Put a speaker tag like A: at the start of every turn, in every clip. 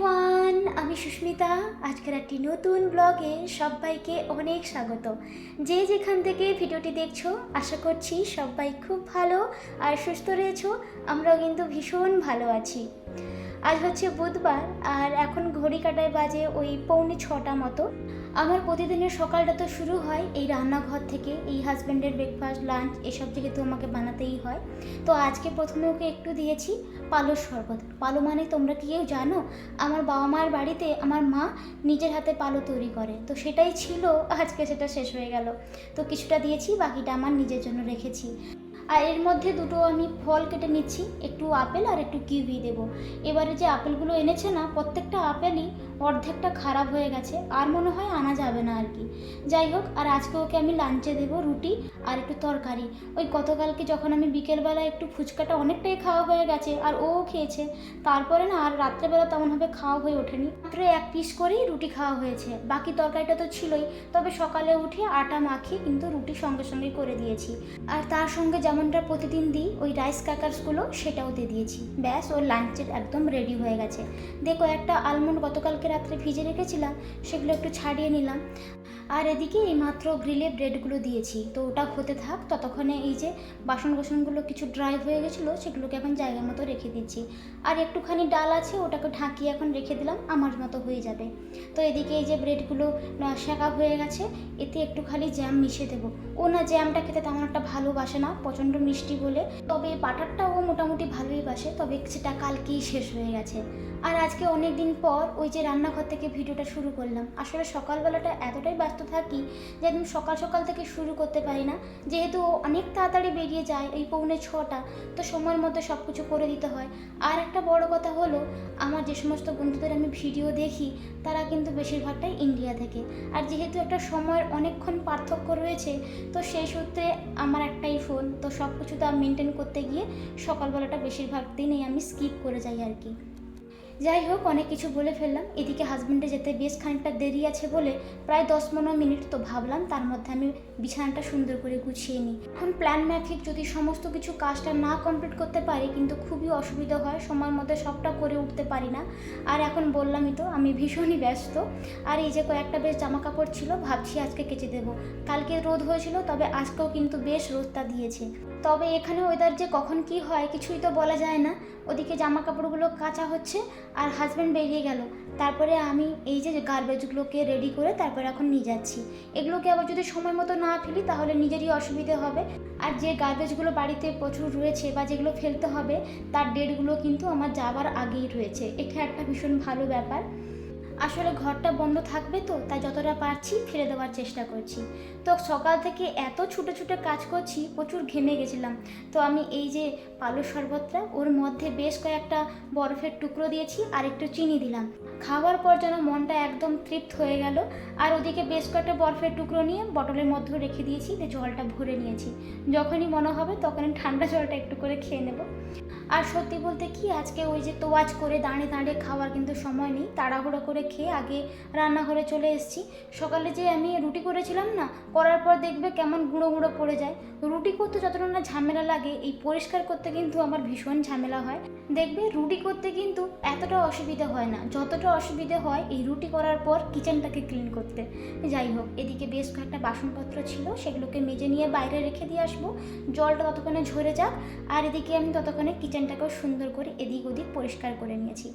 A: Everyone আমি সুস্মিতা। আজকের একটি নতুন ব্লগে সবাইকে অনেক স্বাগত। যে যেখান থেকে ভিডিওটি দেখছ, আশা করছি সবাই খুব ভালো আর সুস্থ রয়েছো। আমরাও কিন্তু ভীষণ ভালো আছি। আজ হচ্ছে বুধবার, আর এখন ঘড়ি কাটায় বাজে ওই পৌনে ছটা মতো। আমার প্রতিদিনের সকালটা তো শুরু হয় এই রান্নাঘর থেকে, এই হাজব্যান্ডের ব্রেকফাস্ট লাঞ্চ এসব যেহেতু আমাকে বানাতেই হয়। তো আজকে প্রথমে ওকে একটু দিয়েছি পালোর শরবত। পালো মানে তোমরা কি কেউ জানো? আমার বাবা মার বাড়িতে আমার মা নিজের হাতে পালো তৈরি করে। তো সেটাই ছিল, আজকে সেটা শেষ হয়ে গেল। তো কিছুটা দিয়েছি, বাকিটা আমার নিজের জন্য রেখেছি। আর এর মধ্যে দুটো আমি ফল কেটে নিচ্ছি, একটু আপেল আর একটু কিউই দেবো। এবারে যে আপেলগুলো এনেছে না, প্রত্যেকটা আপেলই অর্ধেকটা খারাপ হয়ে গেছে, আর মনে হয় আনা যাবে না আর কি। যাই হোক, আর আজকে ওকে আমি লাঞ্চে দেবো রুটি আর একটু তরকারি। ওই গতকালকে যখন আমি বিকেলবেলা একটু ফুচকাটা অনেকটাই খাওয়া হয়ে গেছে, আর ও খেয়েছে, তারপরে না আর রাত্রেবেলা তেমনভাবে খাওয়া হয়ে ওঠেনি। মাত্র এক পিস করেই রুটি খাওয়া হয়েছে। বাকি তরকারিটা তো ছিলই, তবে সকালে উঠে আটা মাখিয়ে কিন্তু রুটি সঙ্গে সঙ্গে করে দিয়েছি। আর তার সঙ্গে যেমনটা প্রতিদিন দিই, ওই রাইস ক্যাকার্সগুলো সেটাও দিয়ে দিয়েছি। ব্যাস, ওর লাঞ্চের একদম রেডি হয়ে গেছে। দেখো একটা আলমন্ড গতকালকে রাত্রে ভিজে রেখেছিলাম, সেগুলো একটু ছাড়িয়ে নিলাম। আর এদিকে এইমাত্র গ্রিলে ব্রেডগুলো দিয়েছি। তো ওটা হতে থাক, ততক্ষণে এই যে বাসন কোসনগুলো কিছু ড্রাই হয়ে গেছিল, সেগুলোকে এখন জায়গা মতো রেখে দিচ্ছি। আর একটুখানি ডাল আছে, ওটাকে ঢাকিয়ে এখন রেখে দিলাম, আমার মতো হয়ে যাবে। তো এদিকে এই যে ব্রেডগুলো শেখা হয়ে গেছে, এতে একটু খালি জ্যাম মিশিয়ে দেবো। ও না জ্যামটা খেতে তেমন একটা ভালোবাসে না, প্রচণ্ড মিষ্টি বলে। তবে বাটারটাও মোটামুটি ভালোই বাসে, তবে সেটা কালকেই শেষ হয়ে গেছে। আর আজকে অনেক দিন পর ওই যে রান্নাঘর থেকে ভিডিওটা শুরু করলাম। আসলে সকালবেলাটা এতটাই ব্যস্ত থাকি যে একদম সকাল সকাল থেকে শুরু করতে পারি না। যেহেতু অনেক তাড়াতাড়ি বেরিয়ে যায় এই পৌনে ছটা, তো সময়ের মধ্যে সব কিছু করে দিতে হয়। আর একটা বড় কথা হলো, আমার যে সমস্ত বন্ধুদের আমি ভিডিও দেখি, তারা কিন্তু বেশিরভাগটাই ইন্ডিয়া থেকে। আর যেহেতু একটা সময়ের অনেকক্ষণ পার্থক্য রয়েছে, তো সেই সূত্রে আমার একটাই ফোন, তো সব কিছু তো মেনটেন করতে গিয়ে সকালবেলাটা বেশিরভাগ দিনই আমি স্কিপ করে যাই আর কি। যাই হোক, অনেক কিছু বলে ফেললাম। এদিকে হাজব্যান্ডে যেতে বেশ খানিকটা দেরি আছে বলে প্রায় দশ পনেরো মিনিট তো ভাবলাম, তার মধ্যে আমি বিছানাটা সুন্দর করে গুছিয়ে নিই। এখন প্ল্যান ম্যাফিক যদি সমস্ত কিছু কাজটা না কমপ্লিট করতে পারি, কিন্তু খুবই অসুবিধা হয়, সময়ের মধ্যে সবটা করে উঠতে পারি না। আর এখন বললামই তো, আমি ভীষণই ব্যস্ত। আর এই যে কয়েকটা বেশ জামা কাপড় ছিল, ভাবছি আজকে কেচে দেবো। কালকে রোদ হয়েছিল, তবে আজকেও কিন্তু বেশ রোদটা দিয়েছে। তবে এখানে ওয়েদার যে কখন কি হয় কিছুই তো বলা যায় না। ওদিকে জামা কাপড়গুলো কাঁচা হচ্ছে আর হাজব্যান্ড বেরিয়ে গেল। তারপরে আমি এই যে গার্বেজগুলোকে রেডি করে তারপরে এখন নিয়ে যাচ্ছি। এগুলোকে আবার যদি সময় মতো না ফেলি তাহলে নিজেরই অসুবিধে হবে। আর যে গার্বেজগুলো বাড়িতে প্রচুর রয়েছে বা যেগুলো ফেলতে হবে, তার ডেটগুলো কিন্তু আমার যাবার আগেই রয়েছে। এটা একটা ভীষণ ভালো ব্যাপার। আসলে ঘরটা বন্ধ থাকবে তো, তাই যতটা পারছি ফেলে দেওয়ার চেষ্টা করছি। তো সকাল থেকে এত ছুটে ছুটে কাজ করছি, প্রচুর ঘেমে গেছিলাম। তো আমি এই যে পালুর শরবতটা, ওর মধ্যে বেশ কয়েকটা বরফের টুকরো দিয়েছি, আর একটু চিনি দিলাম। খাওয়ার পর যেন মনটা একদম তৃপ্ত হয়ে গেল, আর ওদিকে বেশ কয়েকটা বরফের টুকরো নিয়ে বটলের মধ্যেও রেখে দিয়েছি, যে জলটা ভরে নিয়েছি। যখনই মনে হবে তখনই ঠান্ডা জলটা একটু করে খেয়ে নেব। আর সত্যি বলতে কি, আজকে ওই যে তোয়াজ করে দাঁড়িয়ে দাঁড়িয়ে খাওয়ার কিন্তু সময় নেই, তাড়াহুড়ো করে খেয়ে আগে রান্নাঘরে চলে এসেছি। সকালে যে আমি রুটি করেছিলাম না, করার পর দেখবে কেমন গুঁড়ো গুঁড়ো পড়ে যায়। রুটি করতে যতটা না ঝামেলা লাগে, এই পরিষ্কার করতে কিন্তু আমার ভীষণ ঝামেলা হয়। দেখবে রুটি করতে কিন্তু এতটা অসুবিধা হয় না। যতটা অসুবিধে হয় এই রুটি করার পর কিচেনটাকে ক্লিন করতে। যাই হোক, এদিকে বেশ কয়েকটা বাসনপত্র ছিল, সেগুলোকে মেজে নিয়ে বাইরে রেখে দিয়ে আসব। জলটা ততক্ষণে ঝরে যাক, আর এদিকে আমি ততক্ষণে কিচেনটাকেও সুন্দর করে এদিক ওদিক পরিষ্কার করে নিয়েছি।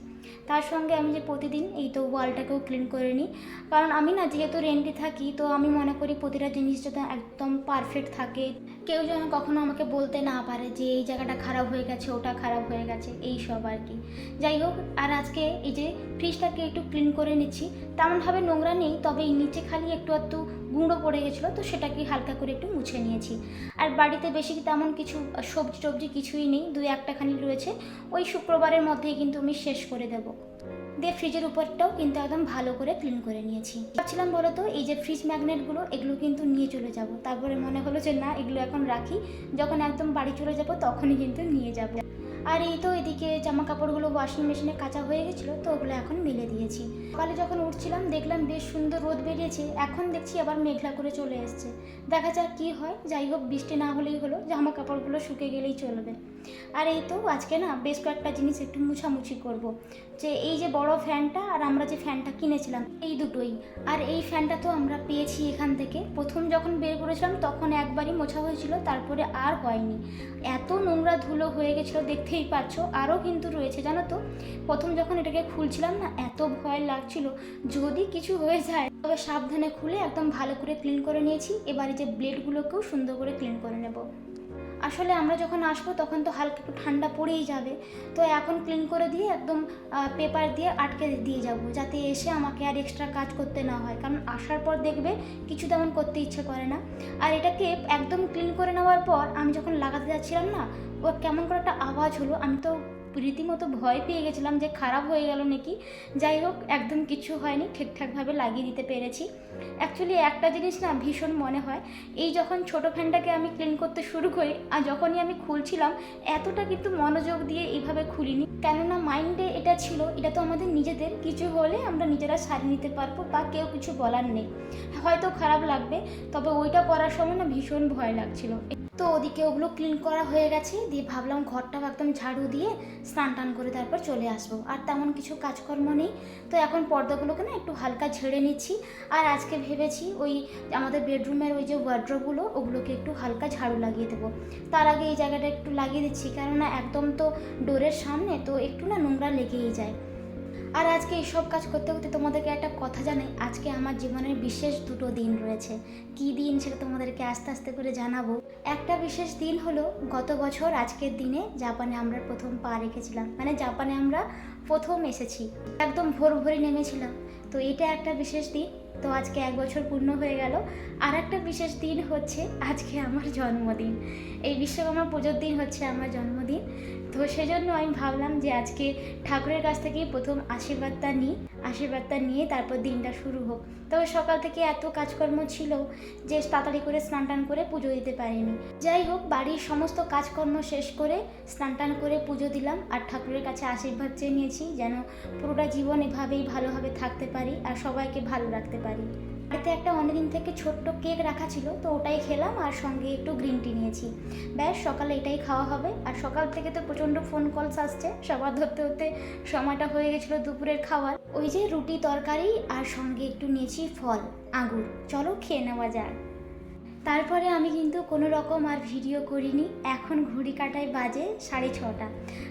A: তার সঙ্গে আমি যে প্রতিদিন এই তো ওয়ালটাকেও ক্লিন করে নিই, কারণ আমি না যেহেতু রেন্টে থাকি, তো আমি মনে করি প্রতিটা জিনিস যাতে একদম পারফেক্ট থাকে। কেউ যেন কখনো আমাকে বলতে না পারে যে এই জায়গাটা খারাপ হয়ে গেছে, ওটা খারাপ হয়ে গেছে, এই সব আর কি। যাই হোক, আর আজকে এই যে ফ্রিজটাকে একটু ক্লিন করে নিচ্ছি, তেমনভাবে নোংরা নেই, তবে এই নিচে খালি একটু একটু গুঁড়ো পড়ে গেছিল, তো সেটাকে হালকা করে একটু মুছে নিয়েছি। আর বাড়িতে বেশি তেমন কিছু সবজি টবজি কিছুই নেই, দুই একটা খানি রয়েছে, ওই শুক্রবারের মধ্যেই কিন্তু আমি শেষ করে দেবো। দিয়ে ফ্রিজের উপরটাও কিন্তু একদম ভালো করে ক্লিন করে নিয়েছি। ভাবছিলাম বলো তো এই যে ফ্রিজ ম্যাগনেটগুলো এগুলো কিন্তু নিয়ে চলে যাব। তারপরে মনে হলো যে না, এগুলো এখন রাখি। যখন একদম বাড়ি চলে যাব, তখনই কিন্তু নিয়ে যাব। আর এই তো এদিকে জামা কাপড়গুলো ওয়াশিং মেশিনে কাঁচা হয়ে গেছিল, তো ওগুলো এখন মেলে দিয়েছি। সকালে যখন উঠছিলাম, দেখলাম বেশ সুন্দর রোদ বেরিয়েছে। এখন দেখছি আবার মেঘলা করে চলে এসছে। দেখা যাক কি হয়। যাই হোক, বৃষ্টি না হলেই হলো জামা কাপড়গুলো শুকে গেলেই চলবে। আর এই তো আজকে না বেশ কয়েকটা জিনিস একটু মুছামুছি করব। যে এই যে বড় ফ্যানটা আর আমরা যে ফ্যানটা কিনেছিলাম, এই দুটোই। আর এই ফ্যানটা তো আমরা পেয়েছি এখান থেকে। প্রথম যখন বের করেছিলাম তখন একবারই মোছা হয়েছিল, তারপরে আর হয়নি। এত নোংরা ধুলো হয়ে গেছিল, দেখতেই পাচ্ছ আরও কিন্তু রয়েছে, জানো তো? প্রথম যখন এটাকে খুলছিলাম না, এত ভয় লাগছিল। যদি কিছু হয়ে যায়, তবে সাবধানে খুলে একদম ভালো করে ক্লিন করে নিয়েছি। এবারে যে ব্লেডগুলোকেও সুন্দর করে ক্লিন করে নেব। আসলে আমরা যখন আসব তখন তো হালকা একটু ঠান্ডা পড়েই যাবে। তো এখন ক্লিন করে দিয়ে একদম পেপার দিয়ে আটকে দিয়ে যাব যাতে এসে আমাকে আর এক্সট্রা কাজ করতে না হয়। কারণ আসার পর দেখবে কিছু তেমন করতে ইচ্ছে করে না। আর এটাকে একদম ক্লিন করে নেওয়ার পর আমি যখন লাগাতে যাচ্ছিলাম না, ও কেমন করে একটা আওয়াজ হলো, আমি তো রীতিমতো ভয় পেয়ে গেছিলাম যে খারাপ হয়ে গেল নাকি। যাই হোক, একদম কিছু হয়নি, ঠিকঠাকভাবে লাগিয়ে দিতে পেরেছি। অ্যাকচুয়ালি একটা জিনিস না ভীষণ মনে হয়, এই যখন ছোট ফ্যানটাকে আমি ক্লিন করতে শুরু করি, আর যখনই আমি খুলছিলাম, এতটা কিন্তু মনোযোগ দিয়ে এইভাবে খুলিনি। কেননা মাইন্ডে এটা ছিল, এটা তো আমাদের নিজেদের, কিছু হলে আমরা নিজেরা সারিয়ে নিতে পারব বা কেউ কিছু বলার নেই। হয়তো খারাপ লাগবে, তবে ওইটা করার সময় না ভীষণ ভয় লাগছিল। তো ওদিকে ওগুলো ক্লিন করা হয়ে গেছে। দিয়ে ভাবলাম ঘরটা একদম ঝাড়ু দিয়ে স্নান টান করে তারপর চলে আসব। আর তেমন কিছু কাজকর্ম নেই। তো এখন পর্দাগুলোকে না একটু হালকা ঝেড়ে নিচ্ছি। আর আজকে ভেবেছি ওই আমাদের বেডরুমের ওই যে ওয়ার্ড্রোবগুলো ওগুলোকে একটু হালকা ঝাড়ু লাগিয়ে দেবো। তার আগে এই জায়গাটা একটু লাগিয়ে দিচ্ছি। কেননা একদম তো ডোরের সামনে তো একটু না নোংরা লেগেই যায়। আর আজকে এইসব কাজ করতে করতে তোমাদেরকে একটা কথা জানাই। আজকে আমার জীবনের বিশেষ দুটো দিন রয়েছে। কি দিন সেটা তোমাদেরকে আস্তে আস্তে করে জানাব। একটা বিশেষ দিন হলো গত বছর আজকের দিনে জাপানে আমরা প্রথম পা রেখেছিলাম। মানে জাপানে আমরা প্রথম এসেছি। একদম ভোর ভোরে নেমেছিলাম। তো এটা একটা বিশেষ দিন। তো আজকে এক বছর পূর্ণ হয়ে গেল। আর একটা বিশেষ দিন হচ্ছে আজকে আমার জন্মদিন। এই বিশ্বকর্মা পুজোর দিন হচ্ছে আমার জন্মদিন। তো সেজন্য আমি ভাবলাম যে আজকে ঠাকুরের কাছ থেকেই প্রথম আশীর্বাদটা নিই, আশীর্বাদটা নিয়ে তারপর দিনটা শুরু হোক। তবে সকাল থেকে এত কাজকর্ম ছিল যে তাড়াতাড়ি করে স্নান টান করে পুজো দিতে পারিনি। যাই হোক, বাড়ির সমস্ত কাজকর্ম শেষ করে স্নান টান করে পুজো দিলাম আর ঠাকুরের কাছে আশীর্বাদ চেয়ে নিয়েছি যেন পুরোটা জীবন এভাবেই ভালোভাবে থাকতে পারি আর সবাইকে ভালো রাখতে পারি। বাড়িতে একটা অনেকদিন থেকে ছোট্ট কেক রাখা ছিল, তো ওটাই খেলাম আর সঙ্গে একটু গ্রিন টি নিয়েছি। ব্যাস, সকালে এটাই খাওয়া হবে। আর সকাল থেকে তো প্রচণ্ড ফোন কলস আসছে। সবার ধরতে ধরতে সময়টা হয়ে গেছিল দুপুরের খাওয়ার। ওই যে রুটি তরকারি আর সঙ্গে একটু নিয়েছি ফল, আঙুর। চলো খেয়ে নেওয়া যাক। তারপরে আমি কিন্তু কোনো রকম আর ভিডিও করিনি। এখন ঘড়ি কাটায় বাজে সাড়ে ছটা।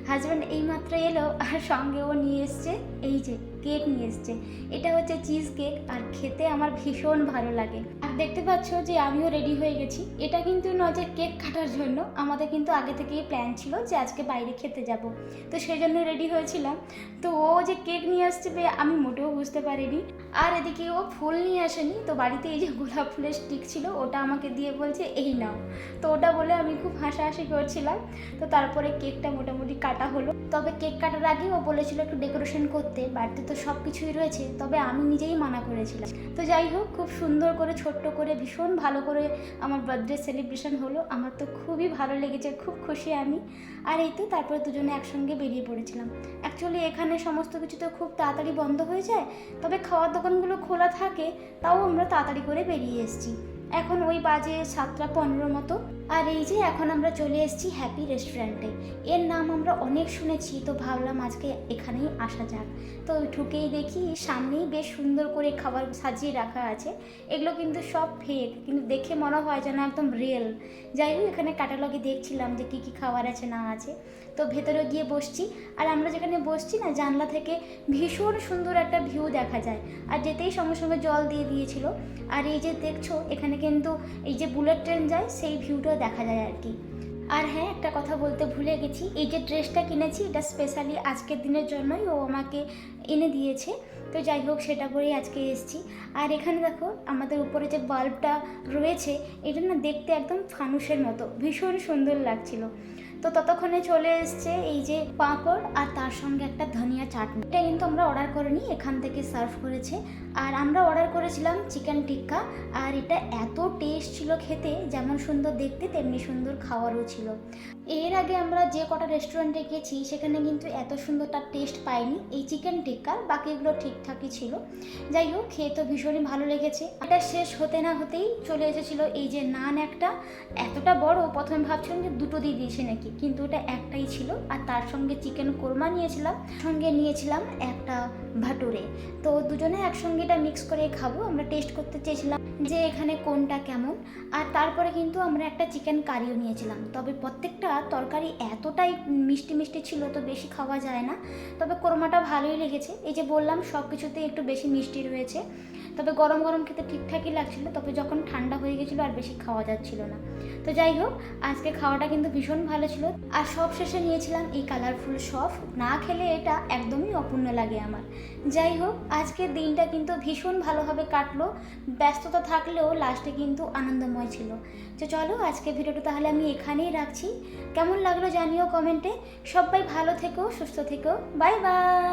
A: হাজব্যান্ড এইমাত্র এলো আর সঙ্গে ও নিয়ে এসছে। এই যে কেক নিয়ে এসছে। এটা হচ্ছে চিজ কেক আর খেতে আমার ভীষণ ভালো লাগে। আর দেখতে পাচ্ছ যে আমিও রেডি হয়ে গেছি। এটা কিন্তু নয় যে কেক কাটার জন্য, আমাদের কিন্তু আগে থেকেই প্ল্যান ছিল যে আজকে বাইরে খেতে যাব। তো সেই জন্য রেডি হয়েছিলাম। তো ও যে কেক নিয়ে আসছে আমি মোটেও বুঝতে পারিনি। আর এদিকে ও ফুল নিয়ে আসেনি। তো বাড়িতে এই যে গোলাপ ফুলের স্টিক ছিল, ওটা আমাকে দিয়ে বলছে, এই নাও। তো ওটা বলে আমি খুব হাসাহাসি করছিলাম। তো তারপরে কেকটা মোটামুটি কাটা হলো। তবে কেক কাটার আগে ও বলেছিল একটু ডেকোরেশন করতে। বাড়িতে তো সব কিছুই রয়েছে, তবে আমি নিজেই মানা করেছিলাম। তো যাই হোক, খুব সুন্দর করে, ছোট্ট করে, ভীষণ ভালো করে আমার বার্থডে সেলিব্রেশন হলো। আমার তো খুবই ভালো লেগেছে, খুব খুশি আমি। আর এই তো তারপরে দুজনে একসঙ্গে বেরিয়ে পড়েছিলাম। অ্যাকচুয়ালি এখানে সমস্ত কিছু তো খুব তাড়াতাড়ি বন্ধ হয়ে যায়, তবে খাওয়ার দোকানগুলো খোলা থাকে, তাও আমরা তাড়াতাড়ি করে বেরিয়ে এসেছি। এখন ওই বাজে সাতটা পনেরো মতো। আর এই যে এখন আমরা চলে এসেছি হ্যাপি রেস্টুরেন্টে এর নাম আমরা অনেক শুনেছি, তো ভাবলাম আজকে এখানেই আসা যাক। তো ঢুকেই দেখি সামনেই বেশ সুন্দর করে খাবার সাজিয়ে রাখা আছে। এগুলো কিন্তু সব ফেক কিন্তু দেখে মনে হয় যেন একদম রিয়েল যাই হোক, এখানে ক্যাটালগে দেখছিলাম যে কী কী খাবার আছে, না আছে। তো ভেতরে গিয়ে বসছি। আর আমরা যেখানে বসছি না, জানলা থেকে ভীষণ সুন্দর একটা ভিউ দেখা যায়। আর যেতেই সঙ্গে সঙ্গে জল দিয়ে দিয়েছিল। আর এই যে দেখছ, এখানে কিন্তু এই যে বুলেট ট্রেন যায়, সেই ভিউটাও দেখা যায় আর কি। আর হ্যাঁ একটা কথা বলতে ভুলে গেছি। এই যে ড্রেসটা কিনেছি, এটা স্পেশালি আজকের দিনের জন্যই ও আমাকে এনে দিয়েছে। তো যাই হোক, সেটা পরেই আজকে এসেছি। আর এখানে দেখো, আমাদের উপরে যে বাল্বটা রয়েছে, এটা না দেখতে একদম ফানুসের মতো। ভীষণ সুন্দর লাগছিল। তো ততক্ষণে চলে এসছে এই যে পাঁপড় আর তার সঙ্গে একটা ধনিয়া চাটনি। এটা কিন্তু আমরা অর্ডার করিনি, এখান থেকে সার্ভ করেছে। আর আমরা অর্ডার করেছিলাম চিকেন টিক্কা আর এটা এত টেস্ট ছিল খেতে, যেমন সুন্দর দেখতে, তেমনি সুন্দর খাওয়ারও ছিল। এর আগে আমরা যে কটা রেস্টুরেন্টে গেছি সেখানে কিন্তু এত সুন্দর তার টেস্ট পাইনি। এই চিকেন টিক্কার বাকিগুলো ঠিকঠাকই ছিল। যাই হোক, খেয়ে তো ভীষণই ভালো লেগেছে। এটা শেষ হতে না হতেই চলে এসেছিল এই যে নান একটা। এতটা বড়, প্রথমে ভাবছিলাম যে দুটো দিয়ে দিয়েছে নাকি, কিন্তু ওটা একটাই ছিল। আর তার সঙ্গে চিকেন কোরমা নিয়েছিলাম, সঙ্গে নিয়েছিলাম একটা ভাটুরে। তো দুজনে একসঙ্গে এটা মিক্স করে খাব, আমরা টেস্ট করতে চেয়েছিলাম যে এখানে কোনটা কেমন। আর তারপরে কিন্তু আমরা একটা চিকেন কারিও নিয়েছিলাম। তবে প্রত্যেকটা তরকারি এতটাই মিষ্টি মিষ্টি ছিল তো বেশি খাওয়া যায় না। তবে কোরমাটা ভালোই লেগেছে। এই যে বললাম সব কিছুতেই একটু বেশি মিষ্টি রয়েছে। তবে গরম গরম খেতে ঠিকঠাকই লাগছিল, তবে যখন ঠান্ডা হয়ে গেছিল আর বেশি খাওয়া যাচ্ছিল না। তো যাই হোক, আজকে খাওয়াটা কিন্তু ভীষণ ভালো ছিল। আর সব শেষে নিয়েছিলাম এই কালারফুল সফ না খেলে এটা একদমই অপূর্ণ লাগে আমার। যাই হোক, আজকের দিনটা কিন্তু ভীষণ ভালোভাবে কাটলো, ব্যস্ততা থাকলেও লাস্টে কিন্তু আনন্দময় ছিল। তো চলো আজকে ভিডিওটা তাহলে আমি এখানেই রাখছি। কেমন লাগল জানিও কমেন্টে। সবাই ভালো থেকো, সুস্থ থেকো। Bye bye!